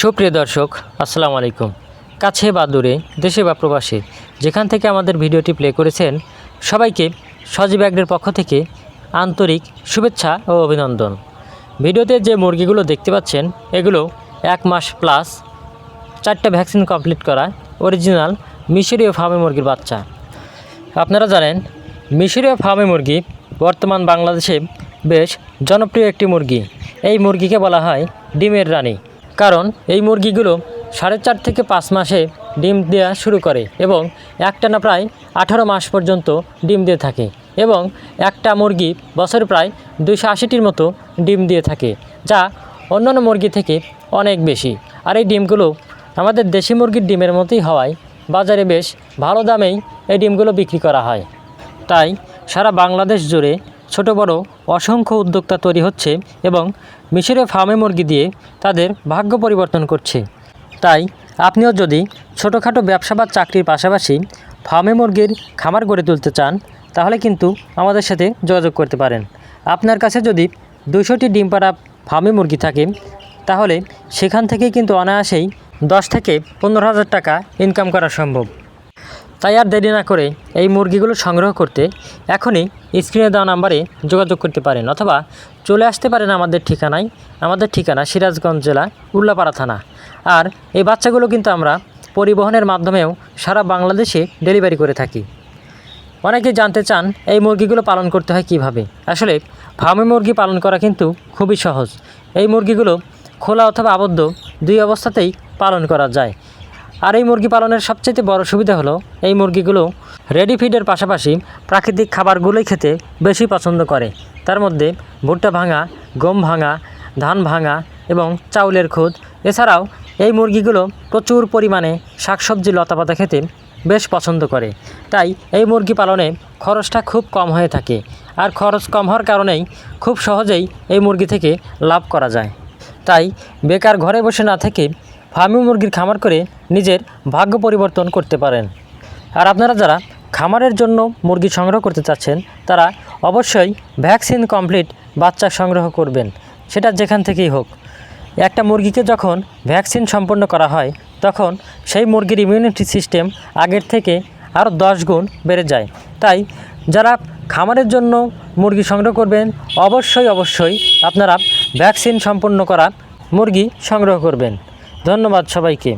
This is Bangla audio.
সুপ্রিয় দর্শক, আসসালামু আলাইকুম। কাছে বা দূরে, দেশে বা প্রবাসে, যেখান থেকে আমাদের ভিডিওটি প্লে করেছেন, সবাইকে সজীব অ্যাগ্রের পক্ষ থেকে আন্তরিক শুভেচ্ছা ও অভিনন্দন। ভিডিওতে যে মুরগিগুলো দেখতে পাচ্ছেন, এগুলো এক মাস প্লাস চারটা ভ্যাকসিন কমপ্লিট করা অরিজিনাল মিশরীয় ফার্মে মুরগির বাচ্চা। আপনারা জানেন, মিশরীয় ফার্মে মুরগি বর্তমান বাংলাদেশে বেশ জনপ্রিয় একটি মুরগি। এই মুরগিকে বলা হয় ডিমের রানী। কারণ এই মুরগিগুলো সাড়ে চার থেকে পাঁচ মাসে ডিম দেওয়া শুরু করে এবং একটানা প্রায় আঠারো মাস পর্যন্ত ডিম দিয়ে থাকে এবং একটা মুরগি বছরে প্রায় দুইশো আশিটির মতো ডিম দিয়ে থাকে, যা অন্যান্য মুরগি থেকে অনেক বেশি। আর এই ডিমগুলো আমাদের দেশি মুরগির ডিমের মতোই হওয়ায় বাজারে বেশ ভালো দামেই এই ডিমগুলো বিক্রি করা হয়। তাই সারা বাংলাদেশ জুড়ে ছোট বড় অসংখ্য উদ্যোক্তা তৈরি হচ্ছে এবং মিশরে ফার্মে মুরগি দিয়ে তাদের ভাগ্য পরিবর্তন করছে। তাই আপনিও যদি ছোটোখাটো ব্যবসা বা চাকরির পাশাপাশি ফার্মে মুরগির খামার গড়ে তুলতে চান, তাহলে কিন্তু আমাদের সাথে যোগাযোগ করতে পারেন। আপনার কাছে যদি দুশোটি ডিম পাড়া ফার্মে মুরগি থাকে, তাহলে সেখান থেকে কিন্তু অনায়াসেই দশ থেকে পনেরো হাজার টাকা ইনকাম করা সম্ভব। তাই আর দেরি না করে এই মুরগিগুলো সংগ্রহ করতে এখনই স্ক্রিনে দেওয়া নাম্বারে যোগাযোগ করতে পারেন অথবা চলে আসতে পারেন আমাদের ঠিকানায়। আমাদের ঠিকানা সিরাজগঞ্জ জেলা, উল্লাপাড়া থানা। আর এই বাচ্চাগুলো কিন্তু আমরা পরিবহনের মাধ্যমেও সারা বাংলাদেশে ডেলিভারি করে থাকি। অনেকে জানতে চান এই মুরগিগুলো পালন করতে হয় কীভাবে? আসলে ফার্মে মুরগি পালন করা কিন্তু খুবই সহজ। এই মুরগিগুলো খোলা অথবা আবদ্ধ দুই অবস্থাতেই পালন করা যায়। আর এই মুরগি পালনের সবচেয়ে বড় সুবিধা হলো এই মুরগিগুলো রেডি ফিডের পাশাপাশি প্রাকৃতিক খাবারগুলোই খেতে বেশি পছন্দ করে। তার মধ্যে ভুট্টা ভাঙা, গম ভাঙা, ধান ভাঙা এবং চাউলের খুদ, এছাড়াও এই মুরগিগুলো প্রচুর পরিমাণে শাকসবজি, লতাপাতা খেতে বেশ পছন্দ করে। তাই এই মুরগি পালনে খরচটা খুব কম হয়ে থাকে আর খরচ কম হওয়ার কারণেই খুব সহজেই এই মুরগি থেকে লাভ করা যায়। তাই বেকার ঘরে বসে না থেকে ফার্মি মুরগির খামার করে নিজের ভাগ্য পরিবর্তন করতে পারেন। আর আপনারা যারা খামারের জন্য মুরগি সংগ্রহ করতে চাচ্ছেন, তারা অবশ্যই ভ্যাকসিন কমপ্লিট বাচ্চা সংগ্রহ করবেন। সেটা যেখান থেকেই হোক। একটা মুরগিকে যখন ভ্যাকসিন সম্পন্ন করা হয়, তখন সেই মুরগির ইমিউনিটি সিস্টেম আগের থেকে আরও দশ গুণ বেড়ে যায়। তাই যারা খামারের জন্য মুরগি সংগ্রহ করবেন, অবশ্যই অবশ্যই আপনারা ভ্যাকসিন সম্পন্ন করা মুরগি সংগ্রহ করবেন। ধন্যবাদ সবাইকে।